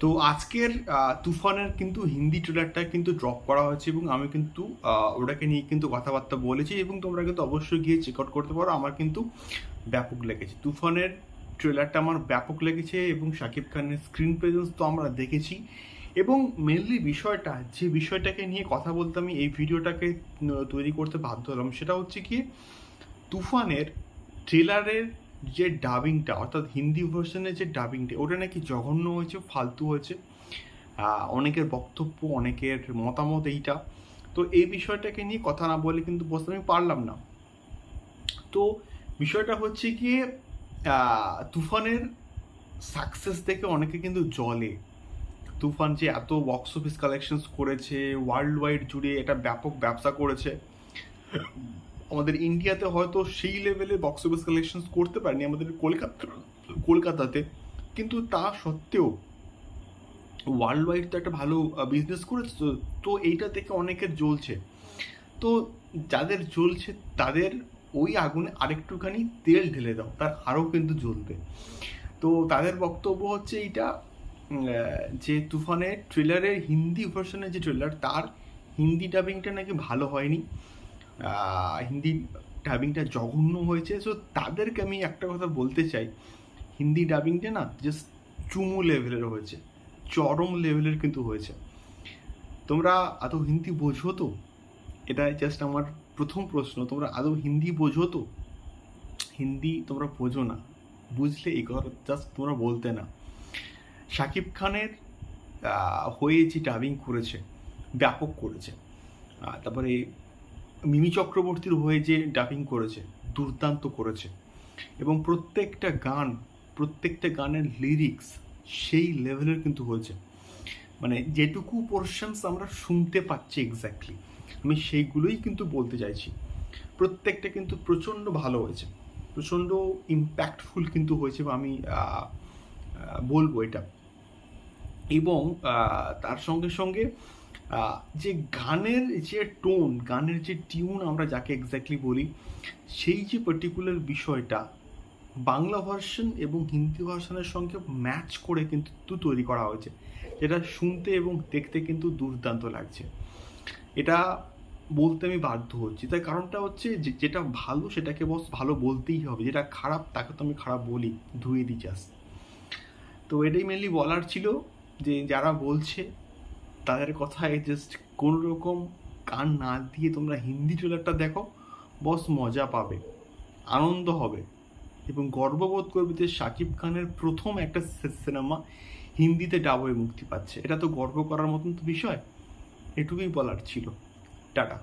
তো আজকের তুফানের কিন্তু হিন্দি ট্রেলারটা কিন্তু ড্রপ করা হয়েছে এবং আমি কিন্তু ওটাকে নিয়ে কিন্তু কথাবার্তা বলেছি এবং তোমরা কিন্তু অবশ্যই গিয়ে চেক আউট করতে পারো। আমার কিন্তু ব্যাপক লেগেছে। তুফানের ট্রেলারটা আমার ব্যাপক লেগেছে এবং শাকিব খানের স্ক্রিন প্রেজেন্স তো আমরা দেখেছি। এবং মেনলি বিষয়টা, যে বিষয়টাকে নিয়ে কথা বলতে আমি এই ভিডিওটাকে তৈরি করতে বাধ্য হলাম সেটা হচ্ছে কি তুফানের ট্রেলারের যে ডাবিংটা অর্থাৎ হিন্দি ভার্সনের যে ডাবিংটা ওটা নাকি জঘন্য হয়েছে ফালতু হয়েছে। অনেকের বক্তব্য অনেকের মতামত এইটা। তো এই বিষয়টাকে নিয়ে কথা না বলে কিন্তু বসতে আমি পারলাম না। তো বিষয়টা হচ্ছে আহ, তুফানের সাকসেস দেখে অনেকে কিন্তু জলে তুফান যে এত বক্স অফিস কালেকশনস করেছে ওয়ার্ল্ড ওয়াইড জুড়ে এটা ব্যাপক ব্যবসা করেছে। আমাদের ইন্ডিয়াতে হয়তো সেই লেভেলে বক্স অফিস কালেকশনস করতে পারেনি আমাদের কলকাতা, কলকাতাতে। কিন্তু তা সত্ত্বেও ওয়ার্ল্ড ওয়াইড তো একটা ভালো বিজনেস করেছে। তো তো এইটা থেকে অনেকের জ্বলছে। তো যাদের জ্বলছে, তাদের ওই আগুনে আরেকটুখানি তেল ঢেলে দাও, তার আরও কিন্তু জ্বলবে। তো তাদের বক্তব্য হচ্ছে এইটা যে তুফানের ট্রেলারের হিন্দি ভার্সনের যে ট্রেলার তার হিন্দি ডাবিংটা নাকি ভালো হয়নি। হিন্দি ডাবিংটা জঘন্য হয়েছে। সো তাদেরকে আমি একটা কথা বলতে চাই। হিন্দি ডাবিংটা না জাস্ট চুমু লেভেলের হয়েছে। চরম লেভেলের কিন্তু হয়েছে। তোমরা আদৌ হিন্দি বোঝো তো? এটা জাস্ট আমার প্রথম প্রশ্ন। তোমরা আদৌ হিন্দি বোঝো তো? হিন্দি তোমরা বোঝো না। বুঝলে এই কথা জাস্ট তোমরা বলতে না। শাকিব খানের হয়ে যে ডাবিং করেছে, ব্যাপক করেছে। তারপরে মিমি চক্রবর্তীর হয়ে যে ডাবিং করেছে, দুর্দান্ত করেছে এবং প্রত্যেকটা গান, প্রত্যেকটা গানের লিরিক্স সেই লেভেলের কিন্তু হয়েছে। মানে যেটুকু পোর্শনস আমরা শুনতে পাচ্ছি এক্স্যাক্টলি আমি সেইগুলোই কিন্তু বলতে চাইছি। প্রত্যেকটা কিন্তু প্রচণ্ড ভালো হয়েছে, প্রচণ্ড ইম্প্যাক্টফুল কিন্তু হয়েছে বা আমি বলব এটা। এবং তার সঙ্গে সঙ্গে যে গানের যে টোন গানের যে টিউন আমরা যাকে এক্স্যাক্টলি বলি, সেই যে পার্টিকুলার বিষয়টা বাংলা ভার্সন এবং হিন্দি ভার্সনের সঙ্গে ম্যাচ করে কিন্তু তৈরি করা হয়েছে। যেটা শুনতে এবং দেখতে কিন্তু দুর্দান্ত লাগছে। এটা বলতে আমি বাধ্য হচ্ছি। তার কারণটা হচ্ছে যেটা ভালো সেটাকে বস ভালো বলতেই হবে। যেটা খারাপ তাকে তো আমি খারাপ বলি। ধুয়ে দিই জাস্ট তো এটাই মেনলি বলার ছিল যে, যারা বলছে তাদের কথায় জাস্ট কোনো রকম কান না দিয়ে তোমরা হিন্দি ট্রেলারটা দেখো বস মজা পাবে, আনন্দ হবে এবং গর্ববোধ করবে যে শাকিব খানের প্রথম একটা সিনেমা হিন্দিতে ডাব হয়ে মুক্তি পাচ্ছে। এটা তো গর্ব করার মতন তো বিষয়, এটুকুই বলার ছিল। টাটা।